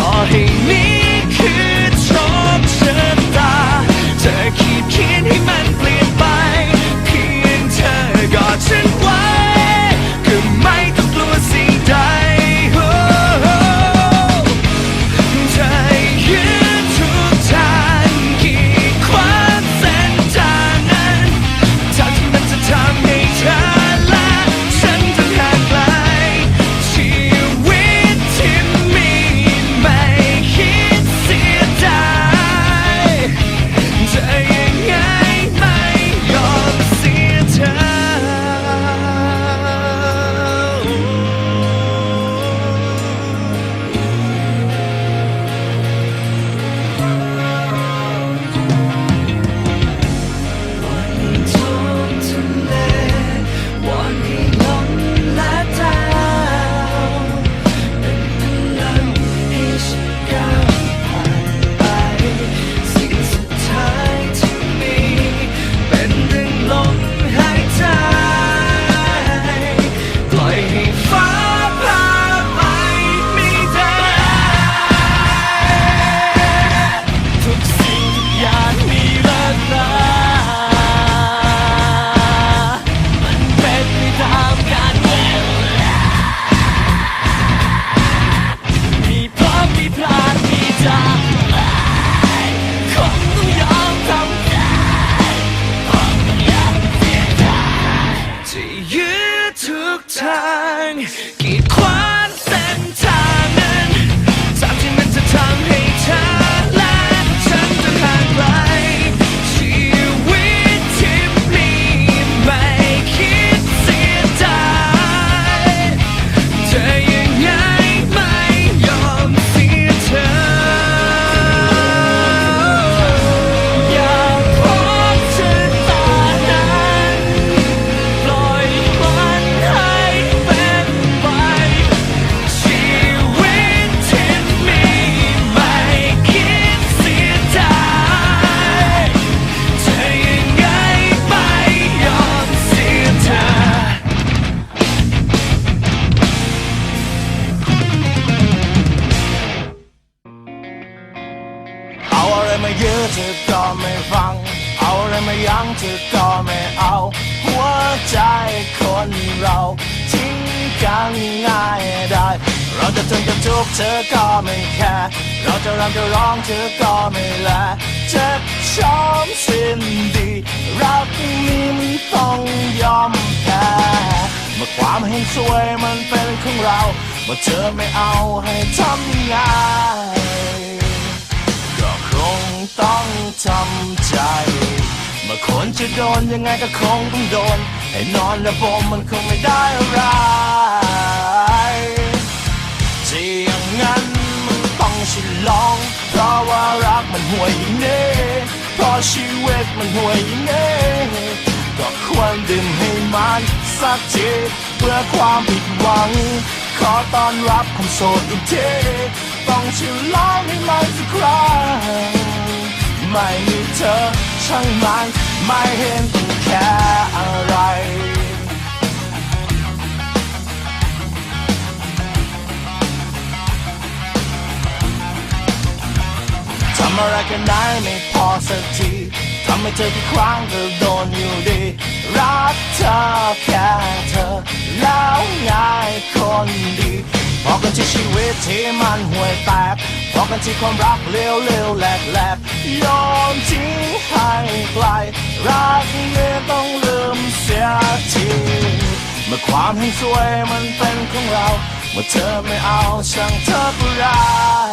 我欠你 เยอะเธอก็ไม่ฟัง เอาอะไรมายั้งเธอก็ไม่เอา หัวใจคนเราทิ้งกันง่ายได้ เราจะทนจะทุกเธอก็ไม่แคร์เราจะรำจะร้องเธอก็ไม่แลเจ็บช้ำสิ้นดี รักนี้มันต้องยอมแพ้เมื่อความเห็นสวยมันเป็นของเราเมื่อเธอไม่เอาให้ทำยังไง ต้องทำใจ เมื่อคนจะโดนยังไงก็คงต้องโดน ให้นอนระบมมันคงไม่ได้อะไรที่อย่างนั้นมันต้องชิลอง เพราะว่ารักมันห่วยอย่างนี้เพราะชีวิตมันห่วยอย่างนี้ก็ควรดื่มให้มันสักทีเพื่อความผิดหวัง ขอต้อนรับความโสดอีกทีต้องชิลองให้มันสักครั้ง ไม่มีเธอ ช่างมันไม่เห็นต้องแค่อะไร ทำอะไรกันได้ไม่พอสักทีทำให้เธอทุกครั้งก็โดนอยู่ดี รักเธอแค่เธอ แล้วง่ายคนดีพอกันที่ชีวิตที่มันห่วยแตกพอกันที่ความรักเร็วเร็วแหลกแหลก ยอมทิ้งให้ไกลรักนี้ต้องลืมเสียทีเมื่อความแห่งสวยมันเป็นของเรา เมื่อเธอไม่เอาช่างเธอผู้ร้าย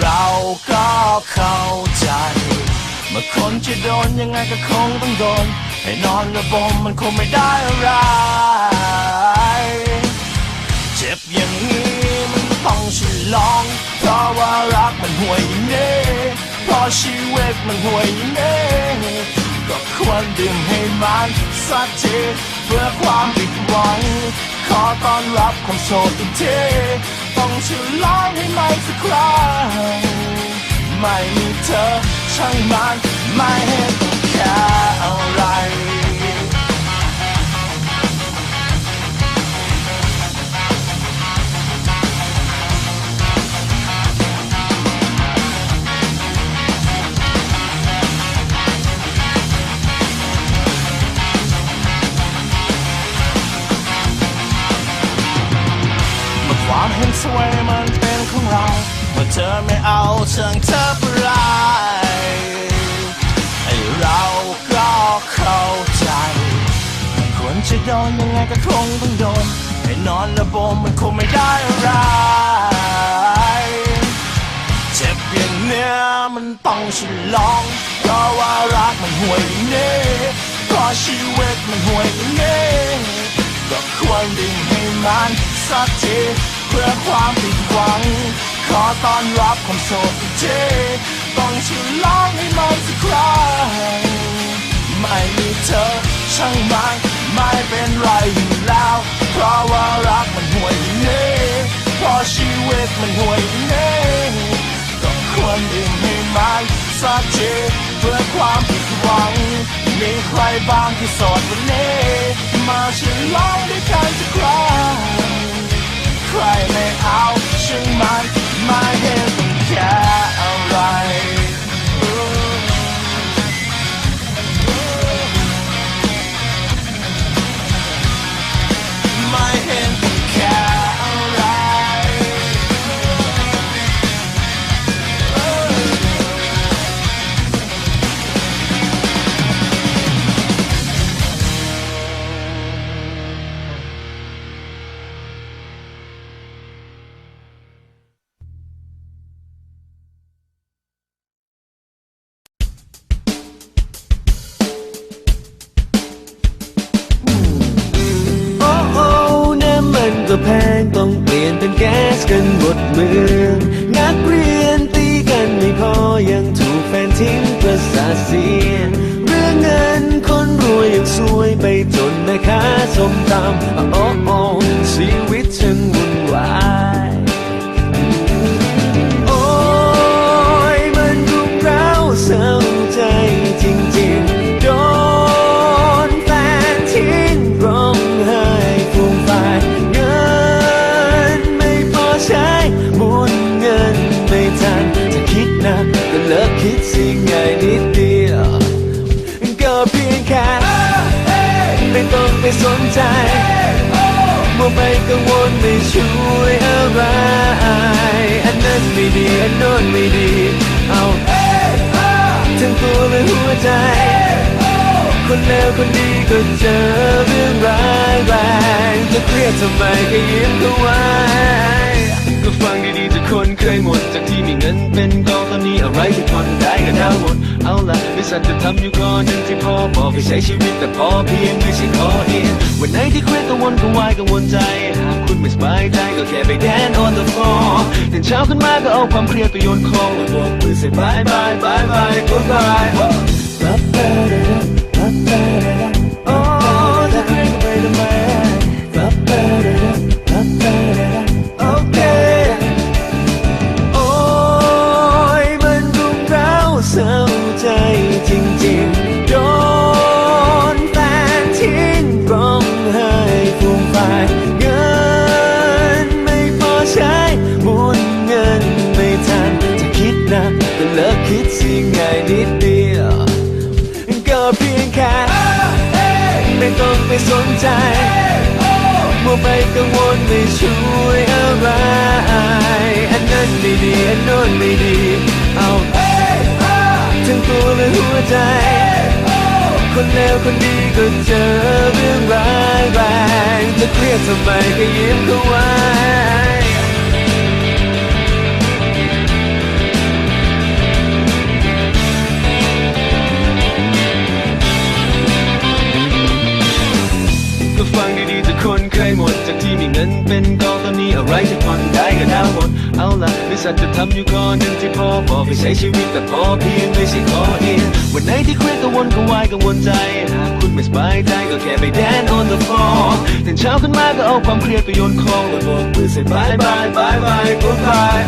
เราก็เข้าใจ เมื่อคนจะโดนยังไงก็คงต้องโดน ให้นอนระบมมันคงไม่ได้อะไร เจ็บอย่างนี้ มันต้องฉลอง เพราะว่ารักมันห่วยอย่เพราะชีวิตมันห่วยอย่ก็ควรดื่มให้มันสักทีเพื่อความผิดหวัง ขอต้อนรับความโสดอีกทีต้องฉลองให้มันสักครั้งไม่มีเธอช่างมันไม่เห็นต้องแค่อะไร ธอไม่เอาเชิงเธอไปไรไอ้เราก็เข้าใจ ควรจะโดนยังไงก็คงต้องโดนให้นอนระบมมันคงไม่ได้อะไรเจ็บอย่างเนี้ยมันต้องฉลองเพราะว่ารักมันห่วยอย่างนี้เพราะชีวิตมันห่วยอย่างนี้ก็ควรดื่มให้มันสักทีเพื่อความผิดหวัง ขอต้อนรับความโสดอีกทีต้องฉลองให้มันสักครั้งไม่มีเธอช่างมันไม่เป็นไรอยู่แล้ว เพราะว่ารักมันห่วยอย่างนี้เพราะชีวิตมันห่วยอย่างนี้ก็ควรดื่มให้มันสักทีเพื่อความผิดหวัง มีใครบ้างที่โสดวันนี้มาฉลองด้วยกันสักครั้งใครไม่เอาช่างมัน ไม่เห็น องนักเรียนตีกันไม่พอยังถูกแฟนทิ้งประสาเสียเรื่องเงินคนรวยยังซวยไปจนแม่ค้าสมตำโอ้โอชีวิต ใจมัวไปกังวลไม่ช่วยอะไร อันนั้นไม่ดี อันโน้นไม่ดี เอาทั้งตัวและหัวใจ คนเลวคนดีก็เจอเรื่องร้ายแรงจะเครียดทำไมก็ยิ้มเข้าไว้ก็ฟังดีๆทุก คนเคยหมดจากที่มีเงินเป็นกองตอนนี้อะไรที่ผ่อได้ก็ดาวหมด เอาล่ะไม่สันจะทำอยู่ก่อนหนึ่งที่พอบอกให้ใช้ชีวิตแต่พอเพียงไม่ใช่ขอเอียงวันไหนที่เครียดกังวลกังวายกังวลใจหากคุณไม่สบายใจก็แค่ไปแดน on the floor ตื่นเช้าขึ้นมาก็เอาความเครียดไปโยนคองแล้วบอกมือเสร็จบายบายบายบาย goodbye โอ้ สนใจมัวไปกังวลไม่ช่วยอะไร อันนั้นไม่ดี อันโน้นไม่ดี เอาทั้งตัวและหัวใจ คนเลวคนดีก็เจอเรื่องร้ายแรงจะเครียดทำไมก็ยิ้มเข้าไว้ หมด จากที่มีเงินเป็นกองตอนนี้อะไรที่ผ่อนได้ก็ดาวหมด เอาละบริษัทจะทำอยู่ก่อนหนึ่งที่พอบอกให้ใช้ชีวิตแต่พอเพียงไม่ใช่ขอเอียงวันไหนที่เครียดกังวลกังวายกังวลใจหากคุณไม่สบายใจก็แค่ไปแดน on the floor ตื่นเช้าขึ้นมาก็เอาความเครียดไปโยนคลองแล้วบอกมือเสร็จบายบายบายบาย goodbye